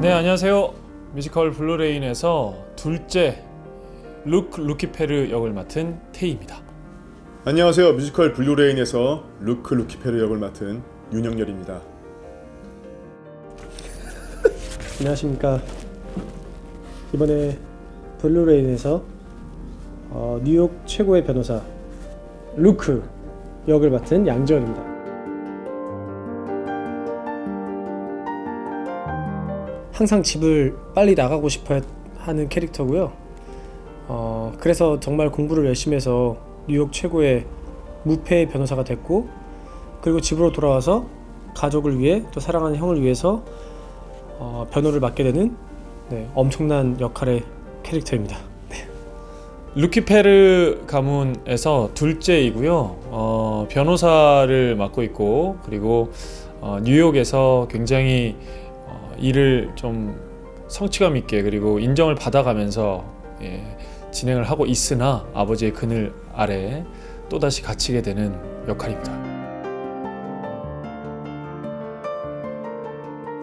네 안녕하세요 뮤지컬 블루레인에서 둘째 루크 루키페르 역을 맡은 테이입니다 안녕하세요. 뮤지컬 블루레인에서 루크 루키페르 역을 맡은 윤영열입니다. 안녕하십니까. 이번에 블루레인에서 어, 뉴욕 최고의 변호사 루크 역을 맡은 양지원입니다. 항상 집을 빨리 나가고 싶어 하는 캐릭터고요. 어, 그래서 정말 공부를 열심히 해서 뉴욕 최고의 무패 변호사가 됐고 그리고 집으로 돌아와서 가족을 위해 또 사랑하는 형을 위해서 어, 변호를 맡게 되는 네, 엄청난 역할의 캐릭터입니다. 루키페르 가문에서 둘째이고요 어, 변호사를 맡고 있고 그리고 어, 뉴욕에서 굉장히 어, 일을 좀 성취감 있게 그리고 인정을 받아가면서 예, 진행을 하고 있으나 아버지의 그늘 아래 또다시 갇히게 되는 역할입니다.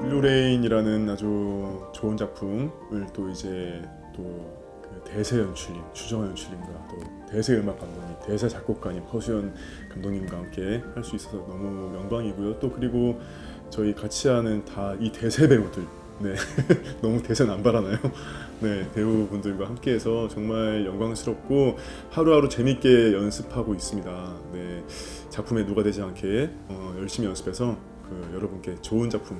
블루레인이라는 아주 좋은 작품을 또 이제 또 그 대세 연출님 추정화 연출님과 또 대세 음악 감독님, 대세 작곡가님 허수연 감독님과 함께 할 수 있어서 너무 영광이고요. 또 그리고 저희 같이 하는 다 이 대세 배우들, 네 너무 대세 남발하나요? 네 배우분들과 함께해서 정말 영광스럽고 하루하루 재밌게 연습하고 있습니다. 네 작품에 누가 되지 않게 어, 열심히 연습해서 그 여러분께 좋은 작품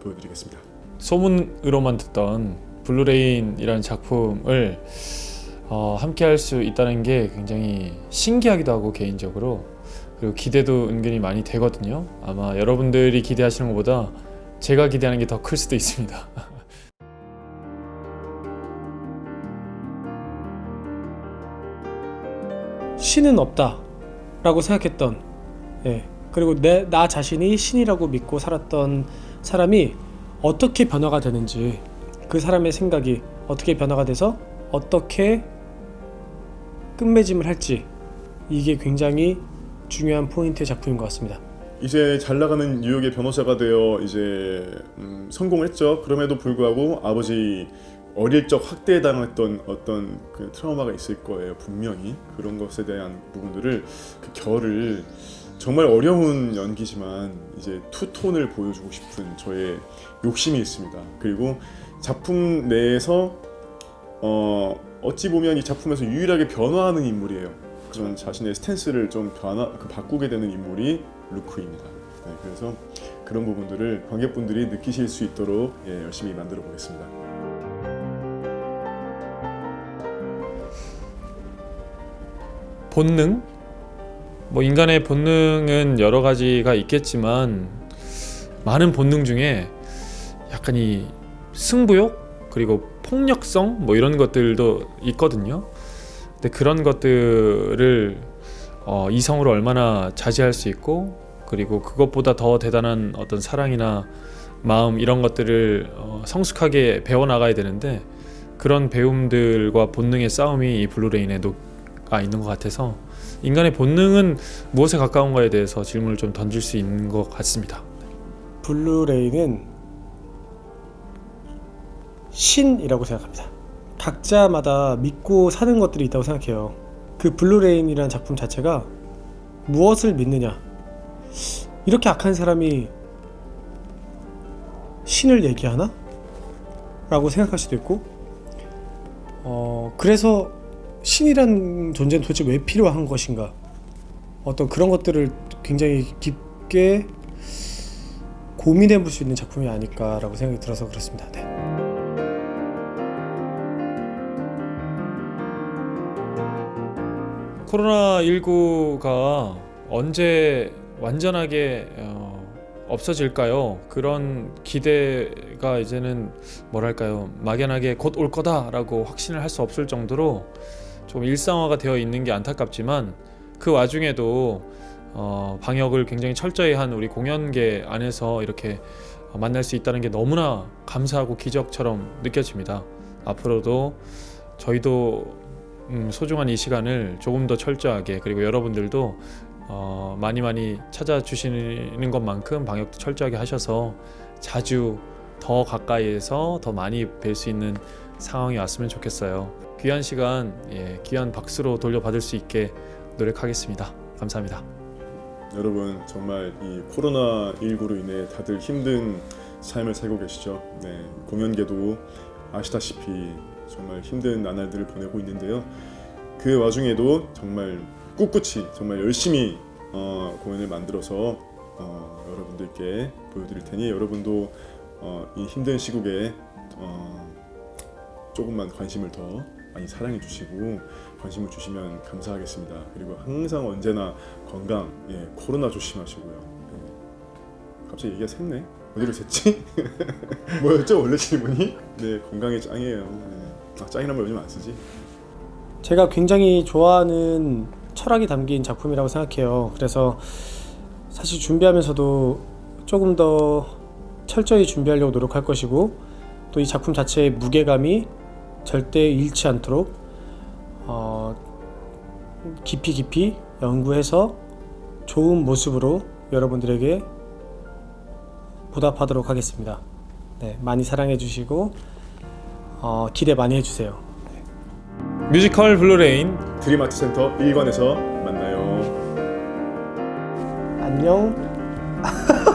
보여드리겠습니다. 소문으로만 듣던 블루레인이라는 작품을 어, 함께 할 수 있다는 게 굉장히 신기하기도 하고 개인적으로 그리고 기대도 은근히 많이 되거든요. 아마 여러분들이 기대하시는 것보다 제가 기대하는 게 더 클 수도 있습니다. 신은 없다라고 생각했던 예. 그리고 내 나 자신이 신이라고 믿고 살았던 사람이 어떻게 변화가 되는지 그 사람의 생각이 어떻게 변화가 돼서 어떻게 끝맺음을 할지 이게 굉장히 중요한 포인트의 작품인 것 같습니다. 이제 잘 나가는 뉴욕의 변호사가 되어 이제 음, 성공했죠. 그럼에도 불구하고 아버지 어릴 적 학대당했던 어떤 그 트라우마가 있을 거예요. 분명히 그런 것에 대한 부분들을 그 결을 정말 어려운 연기지만 이제 투톤을 보여주고 싶은 저의 욕심이 있습니다. 그리고 작품 내에서 어 어찌 보면 이 작품에서 유일하게 변화하는 인물이에요. 그런 자신의 스탠스를 좀 변화 그 바꾸게 되는 인물이 루크입니다. 네, 그래서 그런 부분들을 관객분들이 느끼실 수 있도록 예, 열심히 만들어 보겠습니다. 본능? 뭐 인간의 본능은 여러 가지가 있겠지만 많은 본능 중에 약간 이 승부욕 그리고 폭력성 뭐 이런 것들도 있거든요. 근데 그런 것들을 어, 이성으로 얼마나 자제할 수 있고 그리고 그것보다 더 대단한 어떤 사랑이나 마음 이런 것들을 어, 성숙하게 배워 나가야 되는데 그런 배움들과 본능의 싸움이 이 블루레인에 녹아 있는 것 같아서 인간의 본능은 무엇에 가까운가에 대해서 질문을 좀 던질 수 있는 것 같습니다. 블루레인은 신이라고 생각합니다. 각자마다 믿고 사는 것들이 있다고 생각해요. 그 블루레인이라는 작품 자체가 무엇을 믿느냐. 이렇게 악한 사람이 신을 얘기하나? 라고 생각할 수도 있고, 어, 그래서 신이란 존재는 도대체 왜 필요한 것인가? 어떤 그런 것들을 굉장히 깊게 고민해 볼 수 있는 작품이 아닐까라고 생각이 들어서 그렇습니다. 네. 코로나 19가 언제 완전하게 어, 없어질까요? 그런 기대가 이제는 뭐랄까요 막연하게 곧 올 거다라고 확신을 할 수 없을 정도로 좀 일상화가 되어 있는 게 안타깝지만 그 와중에도 어, 방역을 굉장히 철저히 한 우리 공연계 안에서 이렇게 어, 만날 수 있다는 게 너무나 감사하고 기적처럼 느껴집니다. 앞으로도 저희도 음, 소중한 이 시간을 조금 더 철저하게 그리고 여러분들도 어, 많이 많이 찾아주시는 것만큼 방역도 철저하게 하셔서 자주 더 가까이에서 더 많이 뵐 수 있는 상황이 왔으면 좋겠어요. 귀한 시간, 예, 귀한 박수로 돌려받을 수 있게 노력하겠습니다. 감사합니다. 여러분 정말 이 코로나 19로 인해 다들 힘든 삶을 살고 계시죠. 네, 공연계도 아시다시피 정말 힘든 나날들을 보내고 있는데요. 그 와중에도 정말 꿋꿋이 정말 열심히 어, 공연을 만들어서 어, 여러분들께 보여드릴 테니 여러분도 어, 이 힘든 시국에 어, 조금만 관심을 더 많이 사랑해 주시고 관심을 주시면 감사하겠습니다. 그리고 항상 언제나 건강, 예, 코로나 조심하시고요. 예. 갑자기 얘기가 샜네. 어디로 샜지? 뭐였죠 원래 질문이? 네, 건강이 짱이에요. 네. 아, 짱이란 말 요즘 안 쓰지? 제가 굉장히 좋아하는 철학이 담긴 작품이라고 생각해요. 그래서 사실 준비하면서도 조금 더 철저히 준비하려고 노력할 것이고 또 이 작품 자체의 무게감이 절대 잃지 않도록 어, 깊이 깊이 연구해서 좋은 모습으로 여러분들에게 보답하도록 하겠습니다. 네, 많이 사랑해 주시고 어, 기대 많이 해주세요. 뮤지컬 블루레인 드림아트 센터 1관에서 만나요. 안녕.